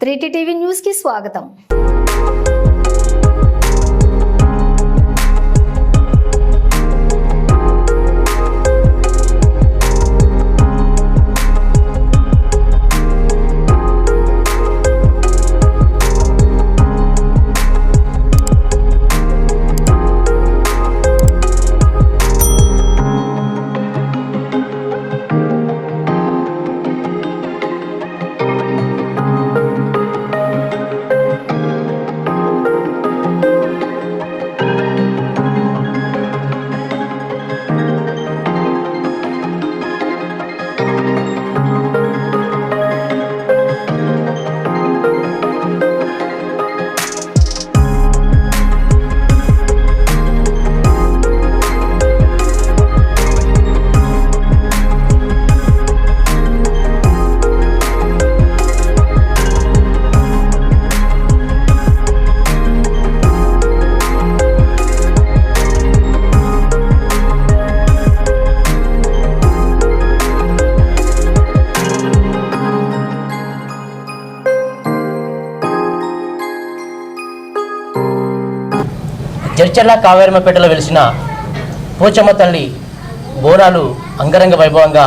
త్రీటీ TV news కి స్వాగతం జడ్చర్ల కావేరమ్మపేటలో వెలిసిన పోచమ్మ తల్లి బోనాలు అంగరంగ వైభవంగా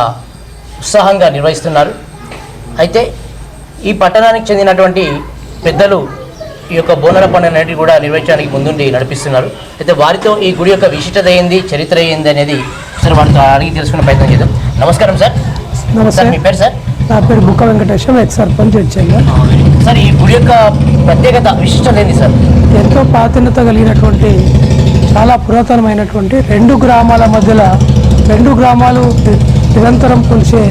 ఉత్సాహంగా నిర్వహిస్తున్నారు. అయితే ఈ పట్టణానికి చెందినటువంటి పెద్దలు ఈ యొక్క బోనాల పండుగ కూడా నిర్వహించడానికి ముందుండి నడిపిస్తున్నారు. అయితే వారితో ఈ గుడి యొక్క విశిష్టత ఏంది చరిత్ర ఏంది అనేది ఒకసారి వారితో అడిగి తెలుసుకునే ప్రయత్నం చేద్దాం. నమస్కారం సార్. నమస్తే. సార్ మీ పేరు సార్? నా పేరు బుక్క వెంకటేశం ఎక్స్ సర్పంచ్ వచ్చాను. సార్ ఈ గుడి యొక్క ప్రత్యేకత విశిష్టత ఏంది సార్? ఎంతో ప్రాధాన్యత కలిగినటువంటి చాలా పురాతనమైనటువంటి రెండు గ్రామాల మధ్యలో రెండు గ్రామాలు నిరంతరం కొలిసే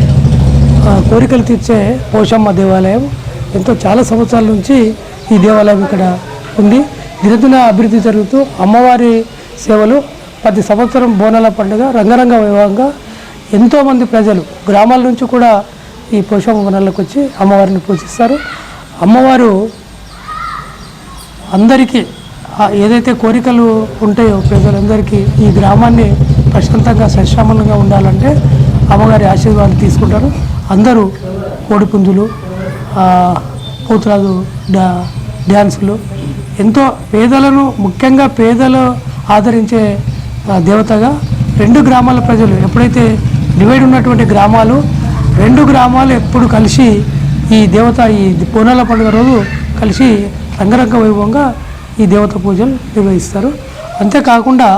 కోరికలు తీర్చే పోషమ్మ దేవాలయం. ఎంతో చాలా సంవత్సరాల నుంచి ఈ దేవాలయం ఇక్కడ ఉంది. దినదిన అభివృద్ధి జరుగుతూ అమ్మవారి సేవలు ప్రతి సంవత్సరం బోనాల పండుగ రంగరంగ వైభవంగా ఎంతోమంది ప్రజలు గ్రామాల నుంచి కూడా ఈ పోషమ్మ బోనాలకు వచ్చి అమ్మవారిని పూజిస్తారు. అమ్మవారు అందరికీ ఏదైతే కోరికలు ఉంటాయో ప్రజలందరికీ ఈ గ్రామాన్ని ప్రశాంతంగా సశ్రామంగా ఉండాలంటే అమ్మగారి ఆశీర్వాదం తీసుకుంటారు. అందరూ కోడిపుంజులు పోతురాజు డా డ్యాన్సులు ఎంతో పేదలను ముఖ్యంగా పేదలు ఆదరించే దేవతగా రెండు గ్రామాల ప్రజలు ఎప్పుడైతే డివైడ్ ఉన్నటువంటి గ్రామాలు రెండు గ్రామాలు ఎప్పుడు కలిసి ఈ దేవత ఈ పూనాల పండుగ రోజు కలిసి రంగరంగ వైభవంగా ఈ దేవత పూజలు నిర్వహిస్తారు. అంతేకాకుండా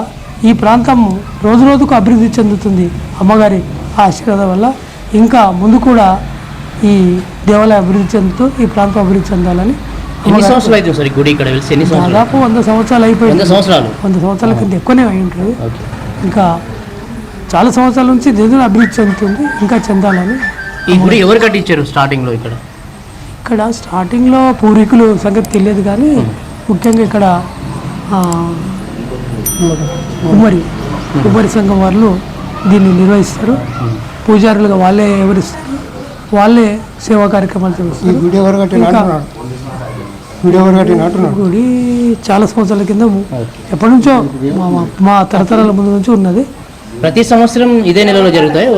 ఈ ప్రాంతం రోజు రోజుకు అభివృద్ధి చెందుతుంది. అమ్మగారి ఆశీర్వాదం వల్ల ఇంకా ముందు కూడా ఈ దేవాలయం అభివృద్ధి చెందుతూ ఈ ప్రాంతం అభివృద్ధి చెందాలని దాదాపు వంద సంవత్సరాలు అయిపోయింది. వంద సంవత్సరాలు? కింద ఎక్కువనే అయి ఉంటుంది. ఇంకా చాలా సంవత్సరాల నుంచి దేశం అభివృద్ధి చెందుతుంది ఇంకా చెందాలని ఈ గుడి ఎవరు కట్టించారు స్టార్టింగ్లో ఇక్కడ? ఇక్కడ స్టార్టింగ్లో పూర్వీకులు సంగతి తెలియదు కానీ ముఖ్యంగా ఇక్కడ ఉమ్మడి ఉమ్మడి సంఘం వాళ్ళు దీన్ని నిర్వహిస్తారు. పూజారులుగా వాళ్ళే ఎవరిస్తారు? వాళ్ళే సేవా కార్యక్రమాలు చేస్తారు. గుడి చాలా సంవత్సరాల కింద ఎప్పటి నుంచో మా- మా- మా తరతరాల ముందు నుంచి ఉన్నది. ప్రతి సంవత్సరం ఇదే నెలలో జరుగుతాయి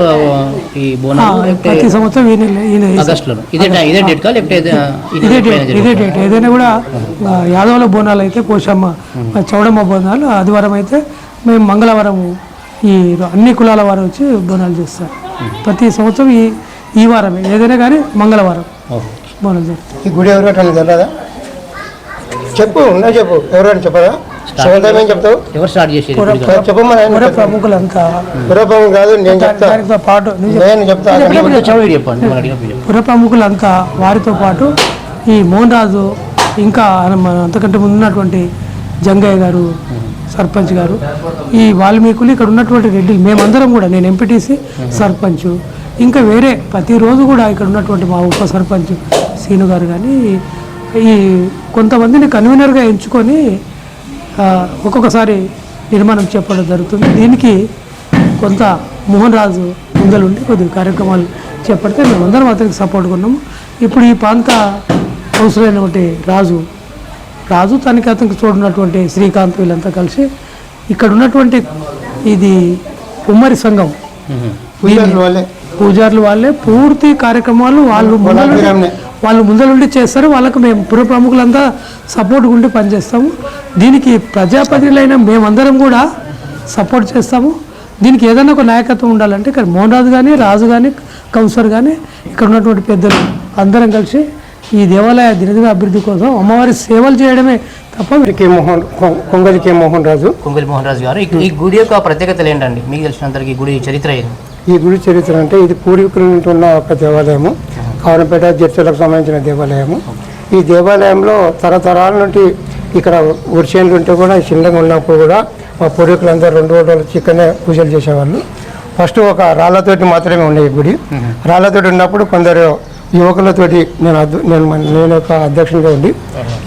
ఈ ఆ, బోనాలు ప్రతి సంవత్సరం ఈ నెల ఆగస్టులో ఇదే డేట్ కా లేకపోతే ఇది- డేట్ ఇదే? డేట్. ఏదైనా కూడా యాదవుల బోనాలు అయితే పోషమ్మ చౌడమ్మ బోనాలు ఆదివారం అయితే మేము మంగళవారం ఈ అన్ని కులాల వారు వచ్చి బోనాలు చేస్తారు. ప్రతి సంవత్సరం ఈ ఈ వారమే. ఏదైనా కానీ మంగళవారం. బోనాలు చేస్తారు ఈ గుడి ఎవరు చెప్పు ఉన్నా చెప్పు. ఎవరైనా చెప్పరా చెప్తావు? ఎవరు స్టార్ట్ చేసేది పుర- ప్రముఖులంతా కాదు నేను దానితో పాటు నేను. పుర ప్రముఖులంతా వారితో పాటు ఈ మోహన్ రాజు ఇంకా అంతకంటే ముందు ఉన్నటువంటి జంగయ్య గారు సర్పంచ్ గారు ఈ వాల్మీకులు ఇక్కడ ఉన్నటువంటి రెడ్డిలు మేమందరం కూడా నేను ఎంపీటీసీ సర్పంచ్. ఇంకా వేరే ప్రతిరోజు కూడా ఇక్కడ ఉన్నటువంటి మా ఉప సర్పంచ్ సీను గారు కానీ ఈ కొంతమందిని కన్వీనర్గా ఎంచుకొని ఒక్కొక్కసారి నిర్మాణం చెప్పడం జరుగుతుంది. దీనికి కొంత మోహన్ రాజు ముందలుండి కొద్దిగా కార్యక్రమాలు చేపడితే మేమందరం అతనికి సపోర్ట్గా ఉన్నాము ఇప్పుడు ఈ ప్రాంత అవసరమైనటువంటి రాజు రాజు తనకి అతనికి చూడనటువంటి శ్రీకాంత్ వీళ్ళంతా కలిసి ఇక్కడ ఉన్నటువంటి ఇది ఉమ్మడి సంఘం. పూజారులు వాళ్ళే. పూజారులు వాళ్ళే. పూర్తి కార్యక్రమాలు వాళ్ళు. వాళ్ళు ముందరుండి చేస్తారు వాళ్ళకు మేము పుర ప్రముఖులంతా సపోర్ట్ ఉండి పనిచేస్తాము. దీనికి ప్రజాప్రతినిధులైన మేమందరం కూడా సపోర్ట్ చేస్తాము. దీనికి ఏదైనా ఒక నాయకత్వం ఉండాలంటే ఇక్కడ మోహన్ రాజు కానీ రాజు కానీ కౌన్సిలర్ కానీ ఇక్కడ ఉన్నటువంటి పెద్దలు అందరం కలిసి ఈ దేవాలయ దినదిన అభివృద్ధి కోసం అమ్మవారి సేవలు చేయడమే తప్ప కే మోహన్ కొంగలి కే మోహన్ రాజు కొంగలి మోహన్ రాజు గారు ఈ- గుడి యొక్క ప్రత్యేకతలు ఏంటండి? మీకు తెలిసినంతవరకు ఈ గుడి చరిత్ర ఏంటి? ఈ గుడి చరిత్ర అంటే ఇది పూర్వీకుల నుండి ఉన్న ఒక దేవాలయము. కావనపేట జడ్చలకు సంబంధించిన దేవాలయము. ఈ దేవాలయంలో తరతరాల నుండి ఇక్కడ వర్షాలు ఉంటే కూడా చిన్నగా ఉన్నప్పుడు కూడా మా పూర్వీకులందరూ రెండు రోజులు చిక్కనే పూజలు చేసేవాళ్ళు. ఫస్ట్ ఒక రాళ్ళతోటి మాత్రమే ఉన్నాయి గుడి. రాళ్ళతోటి ఉన్నప్పుడు కొందరు యువకులతోటి నేను నేను నేను ఒక అధ్యక్షునిగా ఉండి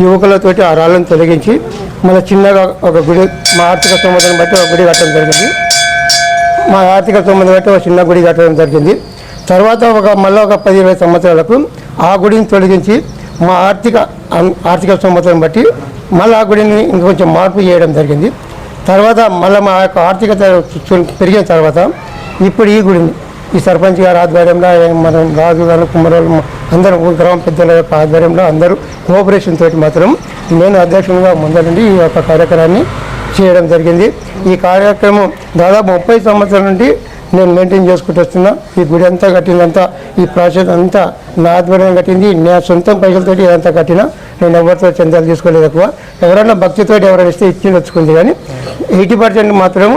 యువకులతోటి ఆ రాళ్ళను తొలగించి మళ్ళీ చిన్నగా ఒక గుడి మా ఆర్థిక స్తోమతను బట్టి ఒక గుడి కట్టడం జరిగింది. మా ఆర్థిక సంబంధం బట్టి ఒక చిన్న గుడి కట్టడం జరిగింది. తర్వాత ఒక మళ్ళీ ఒక పది ఇరవై సంవత్సరాలకు ఆ గుడిని తొలగించి మా ఆర్థిక ఆర్థిక సంవత్సరం బట్టి మళ్ళీ ఆ గుడిని ఇంకొంచెం మార్పు చేయడం జరిగింది. తర్వాత మళ్ళీ మా యొక్క ఆర్థికత పెరిగిన తర్వాత ఇప్పుడు ఈ గుడిని ఈ సర్పంచ్ గారి ఆధ్వర్యంలో మనం రాజు గారు కుమ్మరాలు అందరూ గ్రామ పెద్దల యొక్క ఆధ్వర్యంలో అందరూ కోఆపరేషన్ తోటి మాత్రం నేను అధ్యక్షునిగా ముందరండి ఈ యొక్క కార్యక్రమాన్ని చేయడం జరిగింది. ఈ కార్యక్రమం దాదాపు ముప్పై సంవత్సరాల నుండి నేను మెయింటైన్ చేసుకుంటూ వస్తున్నా. ఈ గుడి అంతా కట్టినంతా ఈ ప్రాసెస్ అంతా నా ఆధ్వర్యం కట్టింది. నా సొంతం పైసలతోటి ఇదంతా కట్టినా నేను ఎవరితో చందాలు తీసుకోలేదు ఎక్కువ. ఎవరైనా భక్తితో ఎవరైనా ఇస్తే ఇచ్చి వచ్చుకుంది కానీ ఎయిటీ పర్సెంట్ మాత్రం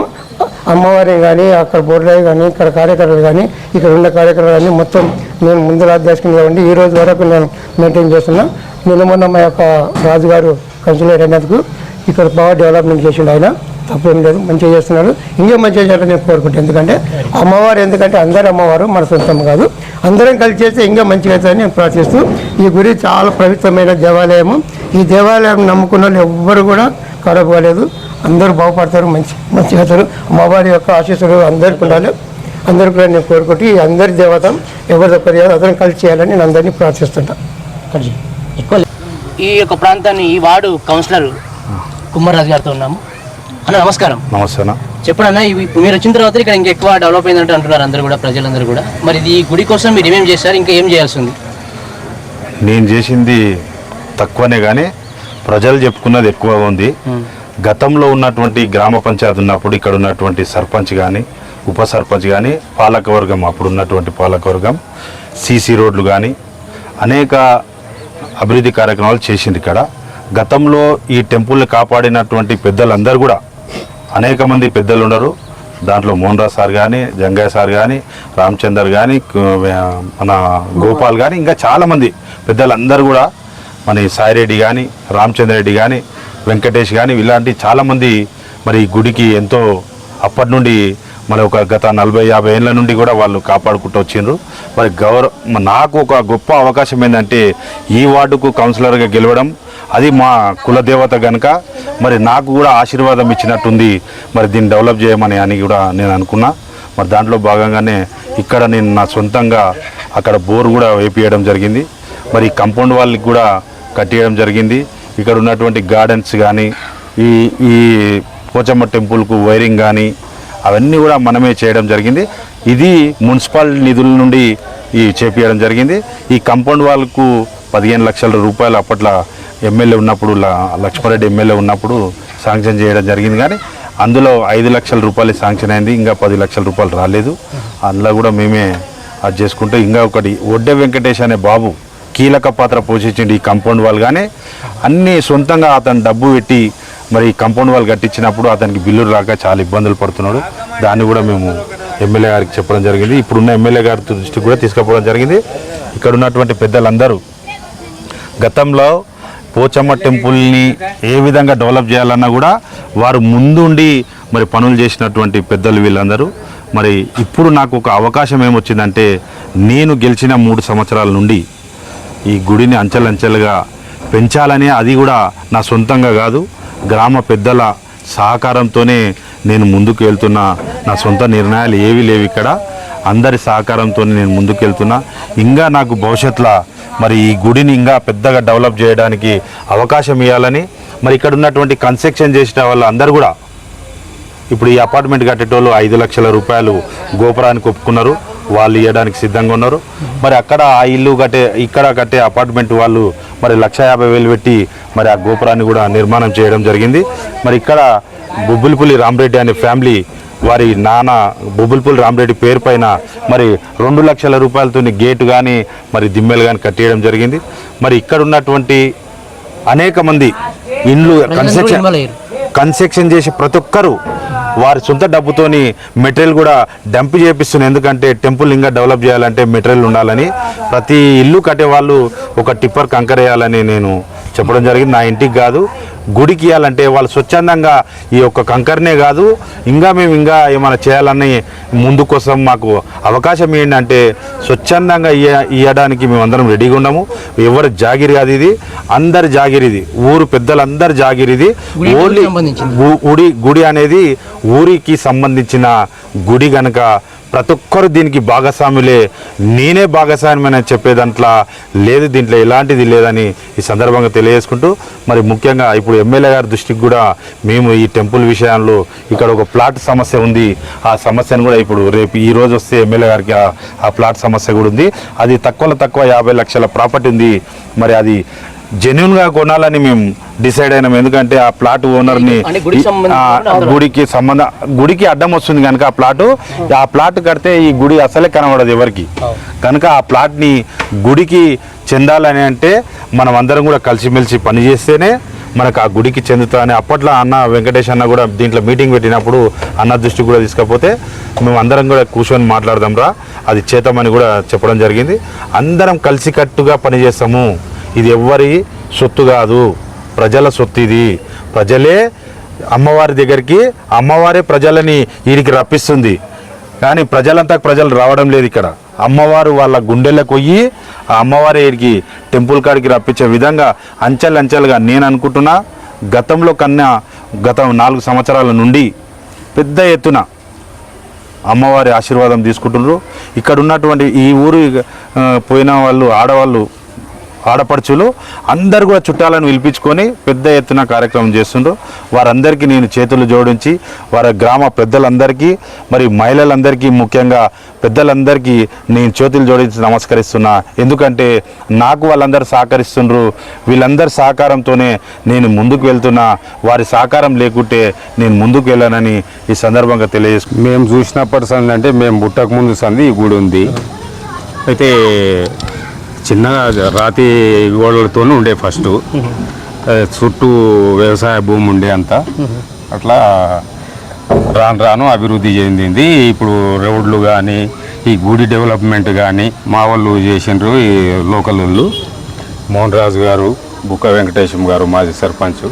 అమ్మవారిని కానీ అక్కడ బోర్డులు కానీ ఇక్కడ కార్యకర్తలు కానీ ఇక్కడ ఉన్న కార్యకర్తలు కానీ మొత్తం నేను ముందు అధ్యక్షునిగా కాబట్టి ఈ రోజు వరకు నేను మెయింటైన్ చేస్తున్నా. నిన్న మొన్న మా యొక్క రాజుగారు కన్సులేట్ అయినందుకు ఇక్కడ బాగా డెవలప్మెంట్ చేసిండు ఆయన. తప్పేం లేదు మంచిగా చేస్తున్నారు. ఇంకా మంచిగా చేయాలని నేను కోరుకుంటాను ఎందుకంటే అమ్మవారు ఎందుకంటే అందరు అమ్మవారు మన సొంతం కాదు. అందరం కలిసి చేస్తే ఇంకా మంచిగా అవుతుందని నేను ప్రార్థిస్తూ ఈ గురి చాలా పవిత్రమైన దేవాలయము ఈ దేవాలయం నమ్ముకున్న వాళ్ళు ఎవ్వరు కూడా కడపలేదు అందరూ బాగుపడతారు మంచి మంచిగా అవుతారు. అమ్మవారి యొక్క ఆశీస్సులు అందరికీ ఉండాలి. అందరూ కూడా నేను కోరుకుంటూ ఈ అందరి దేవత ఎవరి తప్పదు అందరం కలిసి చేయాలని నేను అందరినీ ప్రార్థిస్తుంటాను ఈ యొక్క ప్రాంతాన్ని ఈ వార్డు కౌన్సిలర్ కుమ్మరాజు గారితో ఉన్నాము. అన్న నమస్కారం. నమస్తేనా చెప్పండి అన్న మీరు వచ్చిన తర్వాత ఇక్కడ ఇంకా ఎక్కువ డెవలప్ అయిందంటే అంటున్నారు అందరూ కూడా ప్రజలందరూ కూడా. మరి ఈ గుడి కోసం మీరు ఏమేం చేశారు? ఇంకా ఏం చేయాల్సి ఉంది? నేను చేసింది తక్కువనే కానీ ప్రజలు చెప్పుకున్నది ఎక్కువగా ఉంది. గతంలో ఉన్నటువంటి గ్రామ పంచాయతీ ఉన్నప్పుడు ఇక్కడ ఉన్నటువంటి సర్పంచ్ కానీ ఉప సర్పంచ్ కానీ పాలకవర్గం అప్పుడు ఉన్నటువంటి పాలకవర్గం సీసీ రోడ్లు కానీ అనేక అభివృద్ధి కార్యక్రమాలు చేసింది ఇక్కడ. గతంలో ఈ టెంపుల్ని కాపాడినటువంటి పెద్దలందరూ కూడా అనేక మంది పెద్దలు ఉండరు దాంట్లో మోహన్ సార్ కానీ జంగయ్య సార్ కానీ రామచందర్ కానీ మన గోపాల్ కానీ ఇంకా చాలామంది పెద్దలందరూ కూడా మన సాయిరెడ్డి కానీ రామచంద్ర రెడ్డి కానీ వెంకటేష్ కానీ ఇలాంటి చాలామంది మరి గుడికి ఎంతో అప్పటి నుండి మరి ఒక గత నలభై యాభై ఏళ్ళ నుండి కూడా వాళ్ళు కాపాడుకుంటూ వచ్చిండ్రు. మరి గౌరవ నాకు ఒక గొప్ప అవకాశం ఏంటంటే ఈ వార్డుకు కౌన్సిలర్గా గెలవడం. అది మా కులదేవత కనుక మరి నాకు కూడా ఆశీర్వాదం ఇచ్చినట్టుంది. మరి దీన్ని డెవలప్ చేయమని అని కూడా నేను అనుకున్నా. మరి దాంట్లో భాగంగానే ఇక్కడ నేను నా సొంతంగా అక్కడ బోర్ కూడా వేపియడం జరిగింది. మరి కంపౌండ్ వాళ్ళకి కూడా కట్టేయడం జరిగింది. ఇక్కడ ఉన్నటువంటి గార్డెన్స్ కానీ ఈ ఈ పోచమ్మ టెంపుల్కు వైరింగ్ కానీ అవన్నీ కూడా మనమే చేయడం జరిగింది. ఇది మున్సిపల్ నిధుల నుండి ఈ చేపించడం జరిగింది. ఈ కంపౌండ్ వాళ్ళకు పదిహేను లక్షల రూపాయలు అప్పట్లో ఎమ్మెల్యే ఉన్నప్పుడు లక్ష్మారెడ్డి ఎమ్మెల్యే ఉన్నప్పుడు శాంక్షన్ చేయడం జరిగింది కానీ అందులో ఐదు లక్షల రూపాయలు శాంక్షన్ అయింది. ఇంకా పది లక్షల రూపాయలు రాలేదు. అందులో కూడా మేమే అది చేసుకుంటే ఇంకా ఒకటి ఒడ్డె వెంకటేష్ అనే బాబు కీలక పాత్ర పోషించండి ఈ కంపౌండ్ వాల్ కానీ అన్నీ సొంతంగా అతను డబ్బు పెట్టి మరి కంపౌండ్ వాళ్ళు వాల్ కట్టించినప్పుడు అతనికి బిల్లులు రాక చాలా ఇబ్బందులు పడుతున్నాడు. దాన్ని కూడా మేము ఎమ్మెల్యే గారికి చెప్పడం జరిగింది. ఇప్పుడున్న ఎమ్మెల్యే గారి దృష్టికి కూడా తీసుకుపోవడం జరిగింది. ఇక్కడ ఉన్నటువంటి పెద్దలందరూ గతంలో పోచమ్మ టెంపుల్ని ఏ విధంగా డెవలప్ చేయాలన్నా కూడా వారు ముందుండి మరి పనులు చేసినటువంటి పెద్దలు వీళ్ళందరూ. మరి ఇప్పుడు నాకు ఒక అవకాశం ఏమొచ్చిందంటే నేను గెలిచిన మూడు సంవత్సరాల నుండి ఈ గుడిని అంచెలంచెలుగా పెంచాలని అది కూడా నా సొంతంగా కాదు. గ్రామ పెద్దల సహకారంతోనే నేను ముందుకు వెళ్తున్నా నా సొంత నిర్ణయాలు ఏవి లేవు ఇక్కడ. అందరి సహకారంతో నేను ముందుకు వెళ్తున్నా ఇంకా నాకు భవిష్యత్తులో మరి ఈ గుడిని ఇంకా పెద్దగా డెవలప్ చేయడానికి అవకాశం ఇవ్వాలని మరి ఇక్కడ ఉన్నటువంటి కన్స్ట్రక్షన్ చేసిన వాళ్ళు అందరూ కూడా ఇప్పుడు ఈ అపార్ట్మెంట్ కట్టేటోళ్ళు ఐదు లక్షల రూపాయలు గోపురానికి ఒప్పుకున్నారు. వాళ్ళు ఇవ్వడానికి సిద్ధంగా ఉన్నారు. మరి అక్కడ ఆ ఇల్లు కట్టే ఇక్కడ కట్టే అపార్ట్మెంట్ వాళ్ళు మరి లక్ష యాభై వేలు పెట్టి మరి ఆ గోపురాన్ని కూడా నిర్మాణం చేయడం జరిగింది. మరి ఇక్కడ బుబ్బులపల్లి రామరెడ్డి అనే ఫ్యామిలీ వారి నాన్న బుబ్బుల్పూల్ రామరెడ్డి పేరు పైన మరి రెండు లక్షల రూపాయలతో గేటు కానీ మరి దిమ్మెలు కానీ కట్టేయడం జరిగింది. మరి ఇక్కడ ఉన్నటువంటి అనేక మంది ఇండ్లు కన్స్ట్రక్షన్. కన్స్ట్రక్షన్ చేసే ప్రతి ఒక్కరు వారి సొంత డబ్బుతోని మెటీరియల్ కూడా డంప్ చేపిస్తున్నారు. ఎందుకంటే టెంపుల్ ఇంకా డెవలప్ చేయాలంటే మెటీరియల్ ఉండాలని ప్రతి ఇల్లు కట్టే వాళ్ళు ఒక టిప్పర్ కంకర్ వేయాలని నేను చెప్పడం జరిగింది. నా ఇంటికి కాదు గుడికి ఇవ్వాలంటే వాళ్ళు స్వచ్ఛందంగా ఈ యొక్క కంకర్నే కాదు ఇంకా మేము ఇంకా ఏమైనా చేయాలని ముందు కోసం మాకు అవకాశం ఏంటంటే స్వచ్ఛందంగా ఇవ్వడానికి మేమందరం రెడీగా ఉన్నాము. ఎవరి జాగిరి కాదు ఇది. అందరి జాగిరి ఇది. ఊరు పెద్దలందరి జాగిరి ఇది. ఓన్లీ గుడి గుడి అనేది ఊరికి సంబంధించిన గుడి గనక ప్రతి ఒక్కరు దీనికి భాగస్వాములే. నేనే భాగస్వామ్యమని చెప్పే దాంట్లో లేదు దీంట్లో ఎలాంటిది లేదని ఈ సందర్భంగా తెలియజేసుకుంటూ మరి ముఖ్యంగా ఇప్పుడు ఎమ్మెల్యే గారి దృష్టికి కూడా మేము ఈ టెంపుల్ విషయంలో ఇక్కడ ఒక ప్లాట్ సమస్య ఉంది. ఆ సమస్యను కూడా ఇప్పుడు రేపు ఈ రోజు వస్తే ఎమ్మెల్యే గారికి ఆ ప్లాట్ సమస్య కూడా ఉంది. అది తక్కువలో తక్కువ యాభై లక్షల ప్రాపర్టీ ఉంది. మరి అది జెన్యున్గా కొనాలని మేము డిసైడ్ అయినాం. ఎందుకంటే ఆ ప్లాట్ ఓనర్ని గుడికి సంబంధ గుడికి అడ్డం వస్తుంది కనుక ఆ ప్లాట్ ఆ ప్లాట్ కడితే ఈ గుడి అసలే కనబడదు ఎవరికి. కనుక ఆ ప్లాట్ని గుడికి చెందాలని అంటే మనం అందరం కూడా కలిసిమెలిసి పనిచేస్తేనే మనకు ఆ గుడికి చెందుతుందని అప్పట్లో అన్న వెంకటేష్ అన్న కూడా దీంట్లో మీటింగ్ పెట్టినప్పుడు అన్న దృష్టి కూడా తీసుకపోతే మేము అందరం కూడా కూర్చొని మాట్లాడదాం రా అది చేద్దామని కూడా చెప్పడం జరిగింది. అందరం కలిసికట్టుగా పనిచేస్తాము. ఇది ఎవ్వరి సొత్తు కాదు. ప్రజల సొత్తు ఇది ప్రజలే అమ్మవారి దగ్గరికి అమ్మవారే ప్రజలని వీరికి రప్పిస్తుంది. కానీ ప్రజలంతా ప్రజలు రావడం లేదు ఇక్కడ. అమ్మవారు వాళ్ళ గుండెలకు పోయి ఆ అమ్మవారి వీరికి టెంపుల్ కాడికి రప్పించే విధంగా అంచెలు అంచెలుగా నేను అనుకుంటున్నా గతంలో కన్నా గత నాలుగు సంవత్సరాల నుండి పెద్ద ఎత్తున అమ్మవారి ఆశీర్వాదం తీసుకుంటున్నారు. ఇక్కడ ఉన్నటువంటి ఈ ఊరు పోయిన వాళ్ళు ఆడవాళ్ళు ఆడపడుచులు అందరు కూడా చుట్టాలను పిలిపించుకొని పెద్ద ఎత్తున కార్యక్రమం చేస్తుండ్రు. వారందరికీ నేను చేతులు జోడించి వారి గ్రామ పెద్దలందరికీ మరి మహిళలందరికీ ముఖ్యంగా పెద్దలందరికీ నేను చేతులు జోడించి నమస్కరిస్తున్నా. ఎందుకంటే నాకు వాళ్ళందరూ సహకరిస్తుండ్రు. వీళ్ళందరి సహకారంతోనే నేను ముందుకు వెళ్తున్నా. వారి సహకారం లేకుంటే నేను ముందుకు వెళ్ళానని ఈ సందర్భంగా తెలియజేసుకు మేము చూసినప్పటి సంది అంటే మేము పుట్టక ముందు సంది ఈ గుడి ఉంది. అయితే చిన్నగా రాతి గోడలతోనే ఉండే ఫస్ట్. చుట్టూ వ్యవసాయ భూమి ఉండే అంతా. అట్లా రాను రాను అభివృద్ధి చెందింది. ఇప్పుడు రోడ్లు కానీ ఈ గుడి డెవలప్మెంట్ కానీ మా వాళ్ళు చేసిండ్రు ఈ లోకల్ వాళ్ళు. మోహన్ రాజు గారు బుక్క వెంకటేశం గారు మాజీ సర్పంచ్.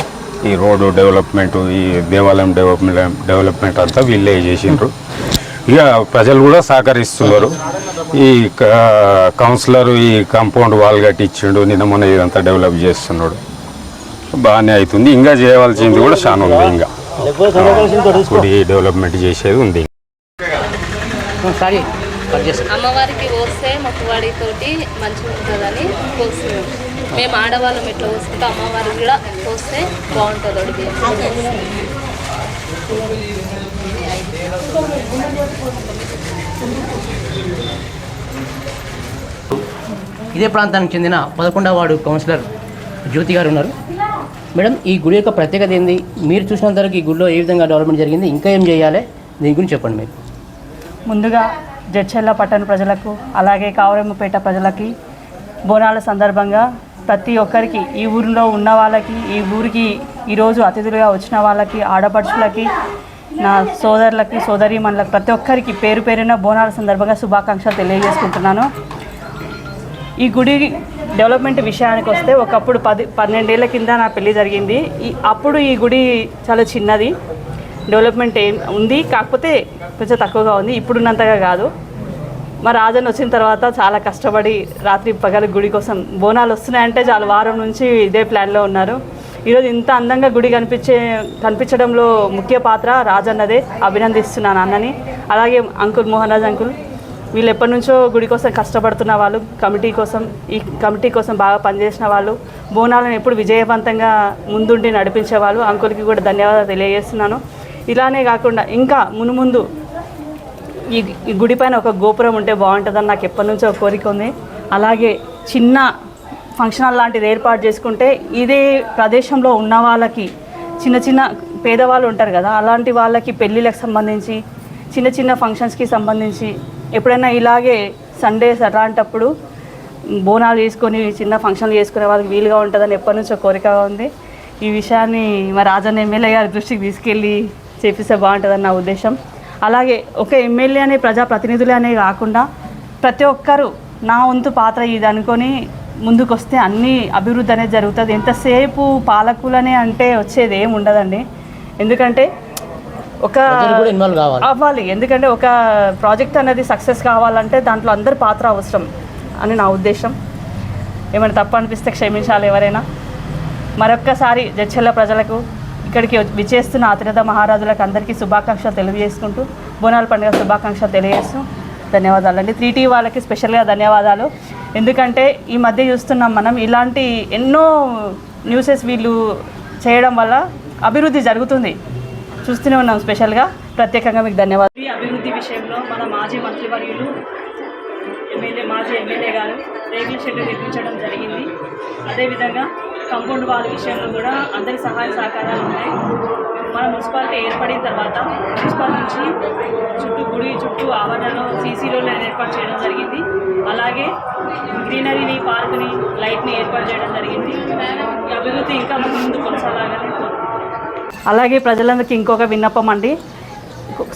ఈ రోడ్డు డెవలప్మెంట్ ఈ దేవాలయం డెవలప్మెంట్ డెవలప్మెంట్ అంతా వీళ్ళే చేసిండ్రు. ఇక ప్రజలు కూడా సహకరిస్తున్నారు. ఈ క- కౌన్సిలర్ ఈ కాంపౌండ్ వాల్ కట్టించిండు నిన్న మొన్న ఇదంతా డెవలప్ చేస్తున్నాడు. బాగానే అవుతుంది ఇంకా చేయవలసింది కూడా చాలా ఉంది ఇంకా. గుడి డెవలప్మెంట్ చేసేది ఉంది. అమ్మవారికి పోస్తే మొక్కువాడితోటి మంచిగా ఉంటుందని పోస్తున్నాం మేము ఆడవాళ్ళం ఇట్లా పోసుకుంటే అమ్మవారికి కూడా పోస్తే బాగుంటుంది అడిగి ఇదే ప్రాంతానికి చెందిన పదకొండవ వార్డు కౌన్సిలర్ జ్యోతి గారు ఉన్నారు. మేడం ఈ గుడి యొక్క ప్రత్యేకత ఏంది? మీరు చూసినంత వరకు ఈ గుడిలో ఏ విధంగా డెవలప్మెంట్ జరిగింది? ఇంకా ఏం చేయాలి? దీని గురించి చెప్పండి మీరు ముందుగా జడ్చెల్ల పట్టణ ప్రజలకు అలాగే కావరమ్మపేట ప్రజలకి బోనాల సందర్భంగా ప్రతి ఒక్కరికి ఈ ఊరిలో ఉన్న వాళ్ళకి ఈ ఊరికి ఈరోజు అతిథులుగా వచ్చిన వాళ్ళకి ఆడపడుచులకి నా సోదరులకి సోదరీమణులకు ప్రతి ఒక్కరికి పేరు పేరున బోనాల సందర్భంగా శుభాకాంక్షలు తెలియజేసుకుంటున్నాను. ఈ గుడి డెవలప్మెంట్ విషయానికి వస్తే ఒకప్పుడు పది పన్నెండేళ్ళ కింద నా పెళ్ళి జరిగింది. ఈ అప్పుడు ఈ గుడి చాలా చిన్నది. డెవలప్మెంట్ ఏం ఉంది. కాకపోతే కొంచెం తక్కువగా ఉంది. ఇప్పుడున్నంతగా కాదు. మా రాజన్ వచ్చిన తర్వాత చాలా కష్టపడి రాత్రి పగలు గుడి కోసం బోనాలు వస్తున్నాయంటే చాలా వారం నుంచి ఇదే ప్లాన్లో ఉన్నారు. ఈరోజు ఇంత అందంగా గుడి కనిపించే కనిపించడంలో ముఖ్య పాత్ర రాజన్నదే. అభినందిస్తున్నాను అన్నని. అలాగే అంకుల్ మోహన్ రాజ్ అంకుల్ వీళ్ళు ఎప్పటి నుంచో గుడి కోసం కష్టపడుతున్న వాళ్ళు కమిటీ కోసం ఈ కమిటీ కోసం బాగా పనిచేసిన వాళ్ళు బోనాలను ఎప్పుడు విజయవంతంగా ముందుండి నడిపించే వాళ్ళు అంకుల్కి కూడా ధన్యవాదాలు తెలియజేస్తున్నాను. ఇలానే కాకుండా ఇంకా మునుముందు ఈ గుడి పైన ఒక గోపురం ఉంటే బాగుంటుందని నాకు ఎప్పటి నుంచో కోరిక ఉంది. అలాగే చిన్న ఫంక్షన్ హాల్ లాంటిది ఏర్పాటు చేసుకుంటే ఇదే ప్రదేశంలో ఉన్న వాళ్ళకి చిన్న చిన్న పేదవాళ్ళు ఉంటారు కదా అలాంటి వాళ్ళకి పెళ్ళిళ్ళకి సంబంధించి చిన్న చిన్న ఫంక్షన్స్కి సంబంధించి ఎప్పుడైనా ఇలాగే సండేస్ అలాంటప్పుడు బోనాలు చేసుకొని చిన్న ఫంక్షన్లు చేసుకునే వాళ్ళకి వీలుగా ఉంటుందని ఎప్పటి నుంచో కోరికగా ఉంది. ఈ విషయాన్ని మా రాజన్న ఎమ్మెల్యే గారి దృష్టికి తీసుకెళ్ళి చేపిస్తే బాగుంటుందని నా ఉద్దేశం. అలాగే ఒక ఎమ్మెల్యే అనే ప్రజాప్రతినిధులే అనే కాకుండా ప్రతి ఒక్కరూ నా వంతు పాత్ర ఇది అనుకొని ముందుకు వస్తే అన్ని అభివృద్ధి అనేది జరుగుతుంది. ఎంతసేపు పాలకులనే అంటే వచ్చేది ఏమి ఉండదండి. ఎందుకంటే ఒక అవ్వాలి. ఎందుకంటే ఒక ప్రాజెక్ట్ అనేది సక్సెస్ కావాలంటే దాంట్లో అందరి పాత్ర అవసరం అని నా ఉద్దేశం. ఏమైనా తప్పు అనిపిస్తే క్షమించాలి ఎవరైనా. మరొక్కసారి జడ్చెల్ల ప్రజలకు ఇక్కడికి విచ్చేస్తున్న అతిరథ మహారాజులకు అందరికీ శుభాకాంక్షలు తెలియజేసుకుంటూ బోనాల పండుగ శుభాకాంక్షలు తెలియజేస్తూ ధన్యవాదాలండి త్రీ టీ వాళ్ళకి స్పెషల్గా ధన్యవాదాలు. ఎందుకంటే ఈ మధ్య చూస్తున్నాం మనం ఇలాంటి ఎన్నో న్యూసెస్ వీళ్ళు చేయడం వల్ల అభివృద్ధి జరుగుతుంది. చూస్తూనే ఉన్నాం స్పెషల్గా. ప్రత్యేకంగా మీకు ధన్యవాదాలు. ఈ అభివృద్ధి విషయంలో మన మాజీ మంత్రివర్యులు ఎమ్మెల్యే మాజీ ఎమ్మెల్యే గారు రేగుల షెడ్ నిర్మించడం జరిగింది. అదేవిధంగా కంపౌండ్ వాళ్ళ విషయంలో కూడా అందరి సహాయ సహకారాలు ఉన్నాయి. మన మున్సిపాలిటీ ఏర్పడిన తర్వాత మున్సిపాల్ నుంచి చుట్టూ గుడి చుట్టూ ఆవరణలో సీసీ ఏర్పాటు చేయడం జరిగింది. అలాగే గ్రీనరీని పార్క్ని లైట్ని ఏర్పాటు చేయడం జరిగింది. అభివృద్ధి ఇంకా ముందు కొనసాగాలని అలాగే ప్రజలందరికీ ఇంకొక విన్నపం అండి.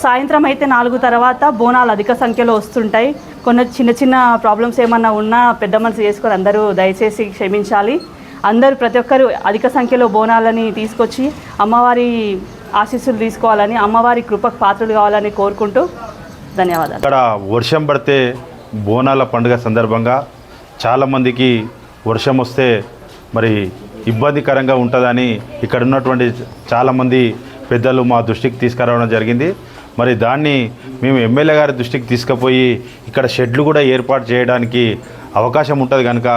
సాయంత్రం అయితే నాలుగు తర్వాత బోనాలు అధిక సంఖ్యలో వస్తుంటాయి. కొన్ని చిన్న చిన్న ప్రాబ్లమ్స్ ఏమన్నా ఉన్నా పెద్ద మనసు చేసుకొని అందరూ దయచేసి క్షమించాలి. అందరూ ప్రతి ఒక్కరు అధిక సంఖ్యలో బోనాలని తీసుకొచ్చి అమ్మవారి ఆశీస్సులు తీసుకోవాలని అమ్మవారి కృపకు పాత్రలు కావాలని కోరుకుంటూ ధన్యవాదాలు. ఇక్కడ వర్షం పడితే బోనాల పండుగ సందర్భంగా చాలామందికి వర్షం వస్తే మరి ఇబ్బందికరంగా ఉంటుందని ఇక్కడ ఉన్నటువంటి చాలామంది పెద్దలు మా దృష్టికి తీసుకురావడం జరిగింది. మరి దాన్ని మేము ఎమ్మెల్యే గారి దృష్టికి తీసుకుపోయి ఇక్కడ షెడ్లు కూడా ఏర్పాటు చేయడానికి అవకాశం ఉంటుంది కనుక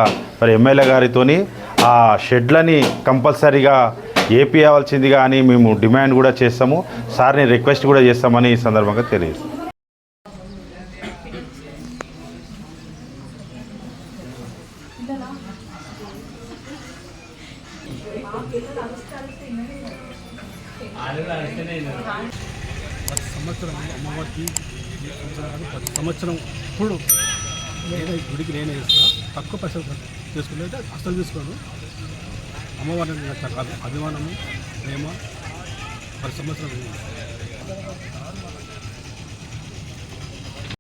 మరి ఎమ్మెల్యే గారితోని ఆ షెడ్లని కంపల్సరీగా ఏపీ అవ్వాల్సిందిగా అని మేము డిమాండ్ కూడా చేస్తాము. సార్ని రిక్వెస్ట్ కూడా చేస్తామని ఈ సందర్భంగా తెలియదు తీసుకునేది అసలు తీసుకోను అమ్మవారిని నాకు అభిమానము ప్రేమ ప్రతి సంవత్సరం